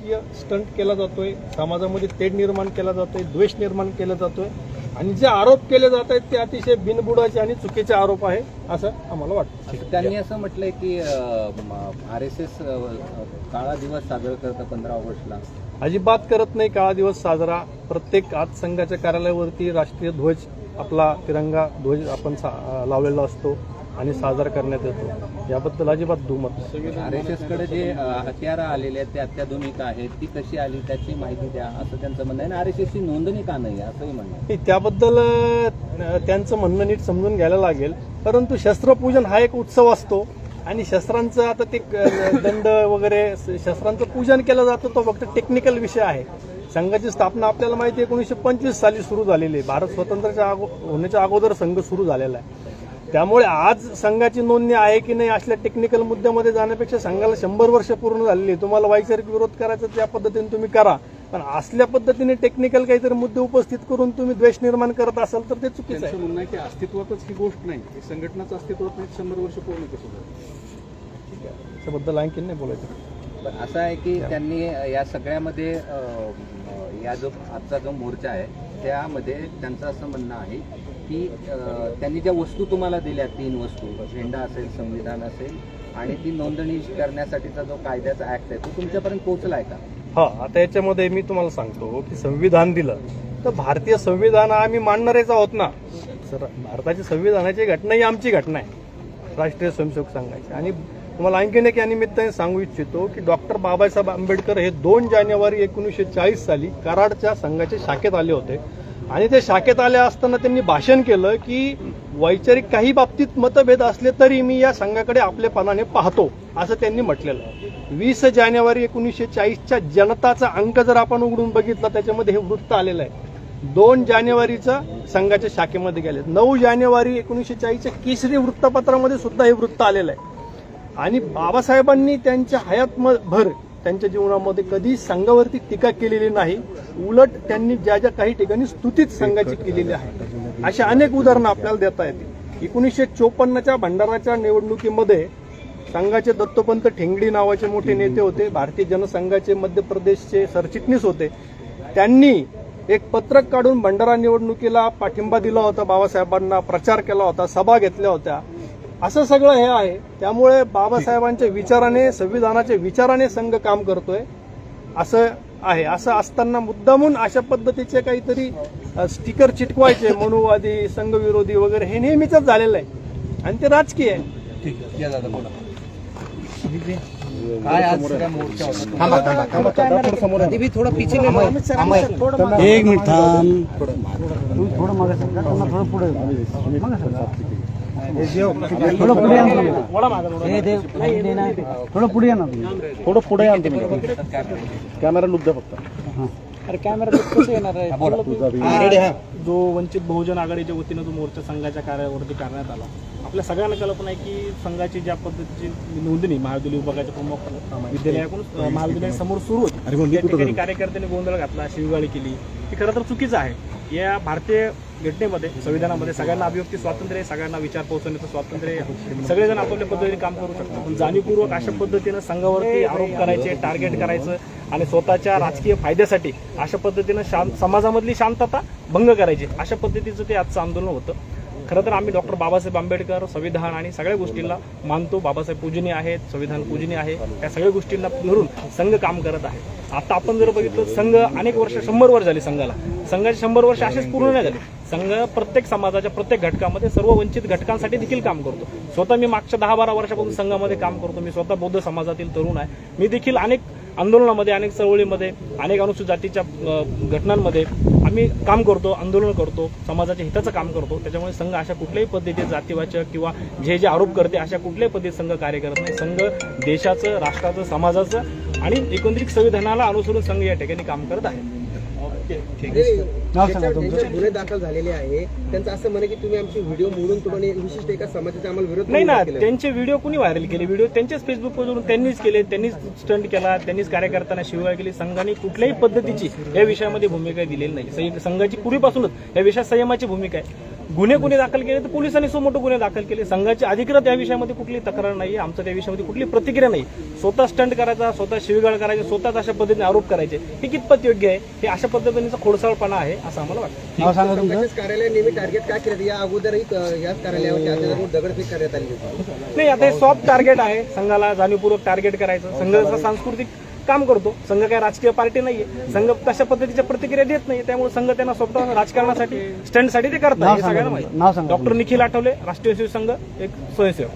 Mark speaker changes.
Speaker 1: राजकीय स्टंट केला जातोय समाजामध्ये तेढ निर्माण केला जातोय द्वेष निर्माण केला जातोय. आणि जे आरोप केले जात आहेत ते अतिशय बिनबुडाचे आणि चुकीचे आरोप आहे असं आम्हाला वाटतं.
Speaker 2: त्यांनी असं म्हटलंय की आर एस एस काळा दिवस साजरा करतं पंधरा ऑगस्टला.
Speaker 1: अजिबात करत नाही काळा दिवस साजरा. प्रत्येक आज संघाच्या कार्यालयावरती राष्ट्रीय ध्वज आपला तिरंगा ध्वज आपण लावलेला असतो. आणि साजरा करण्यात येतो. याबद्दल अजिबात दुमत
Speaker 2: आर एस एसकडे जे हत्यारं आलेले आहेत ते अत्याधुनिक आहेत ती कशी आली त्याची माहिती द्या असं त्यांचं म्हणणं आहे. आणि आर एस एसची नोंदणी का नाही असंही म्हणणं
Speaker 1: त्याबद्दल त्यांचं म्हणणं नीट समजून घ्यायला लागेल. परंतु शस्त्रपूजन हा एक उत्सव असतो. आणि शस्त्रांचं आता ते दंड वगैरे शस्त्रांचं पूजन केलं जातं तो फक्त टेक्निकल विषय आहे. संघाची स्थापना आपल्याला माहिती आहे एकोणीसशे पंचवीस साली सुरू झालेली आहे. भारत स्वतंत्राच्या अगो होण्याच्या अगोदर संघ सुरू झालेला आहे. त्यामुळे आज संघाची नोंदणी आहे की नाही असल्या टेक्निकल मुद्द्यामध्ये जाण्यापेक्षा संघाला शंभर वर्ष पूर्ण झालेली आहे. तुम्हाला वैचारिक विरोध करायचा त्या पद्धतीने तुम्ही करा. पण असल्या पद्धतीने टेक्निकल काहीतरी मुद्दे उपस्थित करून तुम्ही द्वेष निर्माण करत असाल तर ते चुकीचं आहे.
Speaker 3: म्हणणं आहे की अस्तित्वातच ही गोष्ट नाही. ही संघटनाच अस्तित्वात नाही शंभर वर्ष पूर्ण कसं झालं?
Speaker 1: त्याबद्दल आणखीन नाही बोलायचं.
Speaker 2: पण असं आहे की त्यांनी या सगळ्यामध्ये या जो आजचा जो मोर्चा आहे त्यामध्ये त्यांचं असं म्हणणं आहे की त्यांनी ज्या वस्तू तुम्हाला दिल्या तीन वस्तू झेंडा असेल संविधान असेल आणि ती नोंदणी करण्यासाठीचा जो कायद्याचा ऍक्ट आहे तो तुमच्यापर्यंत पोहोचलाय का?
Speaker 1: हा आता याच्यामध्ये मी तुम्हाला सांगतो की संविधान दिलं तर भारतीय संविधान आम्ही मानणारेच आहोत ना. सर भारताची संविधानाची घटना ही आमची घटना आहे. राष्ट्रीय स्वयंसेवक संघाची. आणि तुम्हाला आणखीन एक या निमित्ताने सांगू इच्छितो की डॉक्टर बाबासाहेब आंबेडकर हे दोन जानेवारी एकोणीसशे चाळीस साली कराडच्या संघाच्या शाखेत आले होते. आणि ते शाखेत आले असताना त्यांनी भाषण केलं की वैचारिक काही बाबतीत मतभेद असले तरी मी या संघाकडे आपलेपणाने पाहतो असं त्यांनी म्हटलेलं वीस जानेवारी एकोणीसशे चाळीसच्या जनताचा अंक जर आपण उघडून बघितला त्याच्यामध्ये हे वृत्त आलेलं आहे. दोन जानेवारीचा संघाच्या शाखेमध्ये गेले नऊ जानेवारी एकोणीसशे चाळीसच्या केसरी वृत्तपत्रामध्ये सुद्धा हे वृत्त आलेलं आहे. आणि बाबासाहेबांनी त्यांच्या हयात भर त्यांच्या जीवनामध्ये कधी संघावरती टीका केलेली नाही. उलट त्यांनी ज्या ज्या काही ठिकाणी स्तुतीच संघाची केलेली आहे. अशा अनेक उदाहरणं आपल्याला देता येतील. एकोणीसशे चोपन्नच्या भंडाराच्या निवडणुकीमध्ये संघाचे दत्तोपंत ठेंगडी नावाचे मोठे नेते होते. भारतीय जनसंघाचे मध्य प्रदेशचे सरचिटणीस होते. त्यांनी एक पत्रक काढून भंडारा निवडणुकीला पाठिंबा दिला होता. बाबासाहेबांना प्रचार केला होता. सभा घेतल्या होत्या. असं सगळं हे आहे. त्यामुळे बाबासाहेबांच्या विचाराने संविधानाच्या विचाराने संघ काम करतोय. असं आहे. असं असताना मुद्दामून अशा पद्धतीचे काहीतरी स्टिकर चिटकवायचे मनुवादी संघविरोधी वगैरे हे नेहमीच झालेलं आहे. आणि ते राजकीय आहे.
Speaker 4: एक मिनिट थोडं मागे. सरका त्यांना थोडं पुढे. थोडं पुढे या. हे. थोडं पुढे या ना
Speaker 3: थोडं पुढे या तुम्ही कॅमेरा लुब्ध फक्त.
Speaker 4: अरे कॅमेरा कसं येणार आहे?
Speaker 5: जो वंचित बहुजन आघाडीच्या वतीनं जो मोर्चा संघाच्या कार्यावरती करण्यात आला. आपल्या सगळ्यांना कल्पना आहे की संघाची ज्या पद्धतीची नोंदणी महाविद्यालय विभागाच्या प्रमुख विद्यालयाकडून महाविद्यालयासमोर सुरू होती. त्या ठिकाणी कार्यकर्त्यांनी गोंधळ घातला शिवगाळी केली. ही खरं तर चुकीचं आहे. या भारतीय घटनेमध्ये संविधानामध्ये सगळ्यांना अभिव्यक्ती स्वातंत्र्य आहे सगळ्यांना विचार पोहोचवण्याचं स्वातंत्र्य आहे. सगळेजण आपापल्या पद्धतीने काम करू शकतात. पण जाणीवपूर्वक अशा पद्धतीनं संघावरती आरोप करायचे टार्गेट करायचं आणि स्वतःच्या राजकीय फायद्यासाठी अशा पद्धतीनं शांत समाजामधली शांतता भंग करायची. अशा पद्धतीचं ते आजचं आंदोलन होतं. खरं तर आम्ही डॉक्टर बाबासाहेब आंबेडकर संविधान आणि सगळ्या गोष्टींना मानतो. बाबासाहेब पूजनीय आहेत संविधान पूजनीय आहे. या सगळ्या गोष्टींना धरून संघ काम करत आहे. आता आपण जर बघितलं संघ अनेक वर्ष शंभर वर्ष झाली संघाला. संघाचे शंभर वर्ष असेच पूर्ण नाही झाले. संघ प्रत्येक समाजाच्या प्रत्येक घटकामध्ये सर्व वंचित घटकांसाठी देखील काम करतो. स्वतः मी मागच्या दहा बारा वर्षापासून संघामध्ये काम करतो. मी स्वतः बौद्ध समाजातील तरुण आहे. मी देखील अनेक आंदोलनामध्ये अनेक चळवळीमध्ये अनेक अनुसूचित जातीच्या घटनांमध्ये आम्ही काम करतो आंदोलन करतो समाजाच्या हिताचं काम करतो. त्याच्यामुळे संघ अशा कुठल्याही पद्धतीचे जातीवाचक किंवा जे जे आरोप करते अशा कुठल्याही पद्धतीत संघ कार्य करत नाही. संघ देशाचं राष्ट्राचं समाजाचं आणि एकंदरीत संविधानाला अनुसरून संघ या ठिकाणी काम करत आहे.
Speaker 6: ज्यांचे गुन्हे दाखल झालेले आहे त्यांचं असं म्हणे की तुम्ही आमची व्हिडिओ मोडून तुम्हाला विशिष्ट एका समाजाचा आम्हाला विरोध
Speaker 5: नाही ना
Speaker 6: म्हणून केलेला आहे.
Speaker 5: त्यांचे व्हिडिओ कुणी व्हायरल केले? व्हिडिओ त्यांच्याच फेसबुकवरून त्यांनीच केले त्यांनीच स्टंट केला त्यांनीच कार्यकर्त्यांना शिवाय केली. संघाने कुठल्याही पद्धतीची या विषयामध्ये भूमिका दिलेली नाही. संघाची पूर्वीपासूनच या विषयात संयमाची भूमिका आहे. गुन्हे गुन्हे दाखल केले तर पोलिसांनी सुमोठे गुन्हे दाखल केले. संघाची अधिकृत या विषयामध्ये कुठली तक्रार नाही आमचं त्या विषयामध्ये कुठली प्रतिक्रिया नाही. स्वतः स्टंट करायचा स्वतः शिवीगाळ करायचे स्वतःच अशा पद्धतीने आरोप करायचे हे कितपत योग्य आहे? हे अशा पद्धतीचा खोडसाळपणा आहे. असं आम्हाला वाटतं.
Speaker 4: नाव सांगा तुमचं.
Speaker 6: कार्यालय नेहमी टार्गेट काय केलं? या अगोदरही अ, याच कार्यालयावर त्याच्यावर दगडफेक करण्यात आली होती.
Speaker 5: नाही आता हे सॉफ्ट टार्गेट आहे. संघाला जाणीवपूर्वक टार्गेट करायचं. संघ जसा सांस्कृतिक काम करतो संघ काही राजकीय पार्टी नाहीये. संघ तशा पद्धतीच्या प्रतिक्रिया देत नाही त्यामुळे संघ त्यांना स्वतः राजकारणासाठी स्टंटसाठी ते करतात.
Speaker 4: नाव
Speaker 5: हे
Speaker 4: सांगा
Speaker 5: सगळ्यांना
Speaker 4: तुमचं.
Speaker 5: माहिती.
Speaker 4: नाव सांगा
Speaker 5: डॉक्टर निखिल आठवले राष्ट्रीय शिवसंघ एक स्वयंसेवक.